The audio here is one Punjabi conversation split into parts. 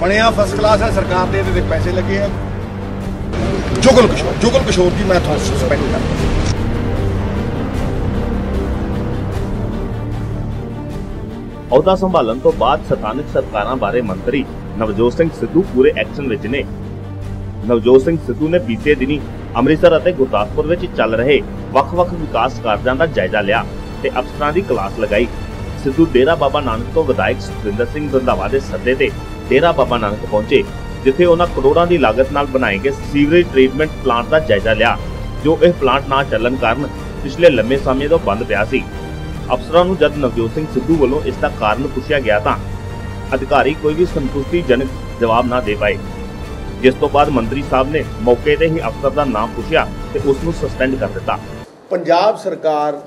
ਬਣਿਆ ਫਸਟ ਕਲਾਸ ਹੈ, ਸਰਕਾਰ ਦੇ ਇਹਦੇ ਤੇ ਪੈਸੇ ਲੱਗੇ ਆ ਜੁਗਲ ਕਿਸ਼ੋਰ ਜੁਗਲ ਕਿਸ਼ੋਰ ਜੀ, ਮੈਂ ਤੁਹਾਨੂੰ ਸਸਪੈਂਡ ਕਰਦਾ। ਅਹੁਦਾ ਸੰਭਾਲਣ ਤੋਂ ਬਾਅਦ ਸਥਾਨਕ ਸਰਕਾਰਾਂ ਬਾਰੇ ਮੰਤਰੀ ਨਵਜੋਤ ਸਿੰਘ ਸਿੱਧੂ ਪੂਰੇ ਐਕਸ਼ਨ ਵਿੱਚ ਨੇ। ਨਵਜੋਤ ਸਿੰਘ ਸਿੱਧੂ ਨੇ ਬੀਤੇ ਦਿਨੀ ਅੰਮ੍ਰਿਤਸਰ ਅਤੇ ਗੁਰਦਾਸਪੁਰ ਵਿੱਚ ਚੱਲ ਰਹੇ ਵੱਖ-ਵੱਖ ਵਿਕਾਸ ਕਾਰਜਾਂ ਦਾ ਜਾਇਜ਼ਾ ਲਿਆ ਤੇ ਅਫਸਰਾਂ ਦੀ ਕਲਾਸ ਲਗਾਈ। ਸਿੱਧੂ ਡੇਰਾ ਬਾਬਾ ਨਾਨਕ ਤੋਂ ਵਿਧਾਇਕ ਸੁਖਵਿੰਦਰ ਸਿੰਘ ਰੰਧਾਵਾ ਦੇ ਸੱਦੇ ਤੇ ਡੇਰਾ ਬਾਬਾ ਨਾਨਕ ਪਹੁੰਚੇ, ਜਿੱਥੇ ਉਹਨਾਂ ਕਰੋੜਾਂ ਦੀ ਲਾਗਤ ਨਾਲ ਬਣਾਏ ਗਏ ਸੀਵਰੇਜ ਟ੍ਰੀਟਮੈਂਟ ਪਲਾਂਟ ਦਾ ਜਾਇਜ਼ਾ ਲਿਆ, ਜੋ ਇਹ ਪਲਾਂਟ ਨਾ ਚੱਲਣ ਕਾਰਨ ਪਿਛਲੇ ਲੰਮੇ ਸਮੇਂ ਤੋਂ ਬੰਦ ਪਿਆ ਸੀ। ਅਫਸਰਾਂ ਨੂੰ ਜਦ ਨਵਜੋਤ ਸਿੰਘ ਸਿੱਧੂ ਵੱਲੋਂ ਇਸ ਦਾ ਕਾਰਨ ਪੁੱਛਿਆ ਗਿਆ ਤਾਂ ਅਧਿਕਾਰੀ ਕੋਈ ਵੀ ਸੰਤੁਸ਼ਟੀਜਨਕ ਜਵਾਬ ਨਾ ਦੇ ਪਾਏ। ਜਿਸ ਤੋਂ ਬਾਅਦ ਮੰਤਰੀ ਸਾਹਿਬ ਨੇ ਮੌਕੇ ਤੇ ਹੀ ਅਫਸਰ ਦਾ ਨਾਮ ਪੁੱਛਿਆ ਤੇ ਉਸ ਨੂੰ ਸਸਪੈਂਡ ਕਰ ਦਿੱਤਾ। ਪੰਜਾਬ ਸਰਕਾਰ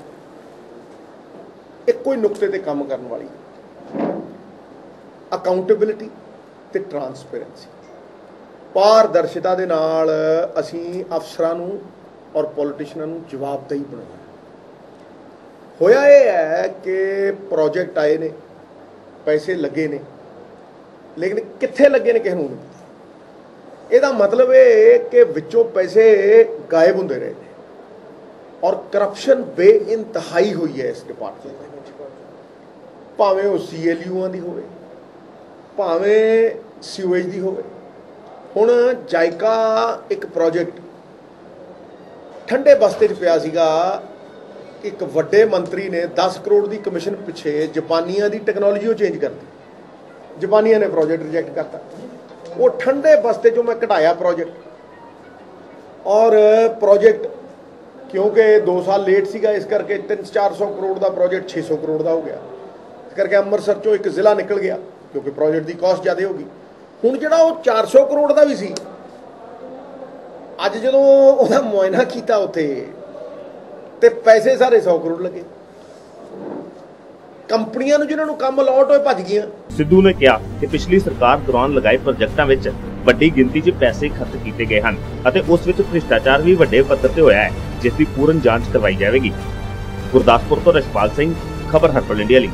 ਇੱਕੋ ਹੀ ਨੁਕਤੇ ਤੇ ਕੰਮ ਕਰਨ ਵਾਲੀ। ਅਕਾਊਂਟੇਬਿਲਿਟੀ ਤੇ ਟਰਾਂਸਪੇਰੈਂਸੀ ਪਾਰਦਰਸ਼ਤਾ ਦੇ ਨਾਲ ਅਸੀਂ ਅਫਸਰਾਂ ਨੂੰ ਔਰ ਪੋਲੀਟੀਸ਼ੀਅਨਾਂ ਨੂੰ ਜਵਾਬਦੇਹੀ ਬਣਾਉਣਾ ਹੋਇਆ ਇਹ ਹੈ ਕਿ ਪ੍ਰੋਜੈਕਟ ਆਏ ਨੇ, ਪੈਸੇ ਲੱਗੇ ਨੇ, ਲੇਕਿਨ ਕਿੱਥੇ ਲੱਗੇ ਨੇ ਕਿਸੇ ਨੂੰ ਇਹਦਾ ਮਤਲਬ ਇਹ ਕਿ ਵਿੱਚੋਂ ਪੈਸੇ ਗਾਇਬ ਹੁੰਦੇ ਰਹੇ ਨੇ ਔਰ ਕਰਪਸ਼ਨ ਬੇਇੰਤਹਾਈ ਹੋਈ ਹੈ ਇਸ ਡਿਪਾਰਟਮੈਂਟ ਦੇ ਵਿੱਚ। ਭਾਵੇਂ ਉਹ ਸੀਐਲਯੂਆਂ ਦੀ ਹੋਵੇ ਭਾਵੇਂ ਸੀਵੇਜ ਦੀ ਹੋਵੇ। ਹੁਣ ਜਾਇਕਾ ਇੱਕ ਪ੍ਰੋਜੈਕਟ ਠੰਡੇ ਬਸਤੇ 'ਚ ਪਿਆ ਸੀਗਾ। ਇੱਕ ਵੱਡੇ ਮੰਤਰੀ ਨੇ 10 ਕਰੋੜ ਦੀ ਕਮਿਸ਼ਨ ਪਿੱਛੇ ਜਾਪਾਨੀਆਂ ਦੀ ਟੈਕਨੋਲੋਜੀ ਉਹ ਚੇਂਜ ਕਰਤੀ। ਜਾਪਾਨੀਆਂ ਨੇ ਪ੍ਰੋਜੈਕਟ ਰਿਜੈਕਟ ਕਰਤਾ। ਉਹ ਠੰਡੇ ਬਸਤੇ 'ਚੋਂ ਮੈਂ ਘਟਾਇਆ ਪ੍ਰੋਜੈਕਟ ਔਰ ਪ੍ਰੋਜੈਕਟ ਕਿਉਂਕਿ 2 ਸਾਲ ਲੇਟ ਸੀਗਾ, ਇਸ ਕਰਕੇ 3-400 ਕਰੋੜ ਦਾ ਪ੍ਰੋਜੈਕਟ 600 ਕਰੋੜ ਦਾ ਹੋ ਗਿਆ। ਇਸ ਕਰਕੇ ਅੰਮ੍ਰਿਤਸਰ ਚੋਂ ਇੱਕ ਜ਼ਿਲ੍ਹਾ ਨਿਕਲ ਗਿਆ। ਕਿਉਂਕਿ ਪ੍ਰੋਜੈਕਟ ਦੀ ਕਾਸਟ ਜ਼ਿਆਦਾ ਹੋ ਗਈ। ਹੁਣ ਜਿਹੜਾ ਉਹ 400 ਕਰੋੜ ਦਾ ਵੀ ਸੀ, ਅੱਜ ਜਦੋਂ ਉਹਦਾ ਮੁਆਇਨਾ ਕੀਤਾ ਉੱਥੇ, ਤੇ ਪੈਸੇ ਸਾਰੇ 100 ਕਰੋੜ ਲੱਗੇ। ਕੰਪਨੀਆਂ ਨੂੰ ਜਿਨ੍ਹਾਂ ਨੂੰ ਕੰਮ ਅਲਾਟ ਹੋਏ ਭੱਜ ਗਈਆਂ। ਸਿੱਧੂ ਨੇ ਕਿਹਾ ਕਿ ਪਿਛਲੀ ਸਰਕਾਰ ਦੌਰਾਨ ਲਗਾਏ ਪ੍ਰੋਜੈਕਟਾਂ ਵਿੱਚ ਵੱਡੀ ਗਿਣਤੀ 'ਚ ਪੈਸੇ ਖਰਚ ਕੀਤੇ ਗਏ ਹਨ ਅਤੇ ਉਸ ਵਿੱਚ ਭ੍ਰਿਸ਼ਟਾਚਾਰ ਵੀ ਵੱਡੇ ਪੱਧਰ ਤੇ ਹੋਇਆ ਹੈ, ਜਿਸ ਦੀ ਪੂਰਨ ਜਾਂਚ ਕਰਵਾਈ ਜਾਵੇਗੀ। ਗੁਰਦਾਸਪੁਰ ਤੋਂ ਰਸ਼ਪਾਲ ਸਿੰਘ, ਖਬਰ ਹਰਪਲ ਇੰਡੀਆ ਲਈ।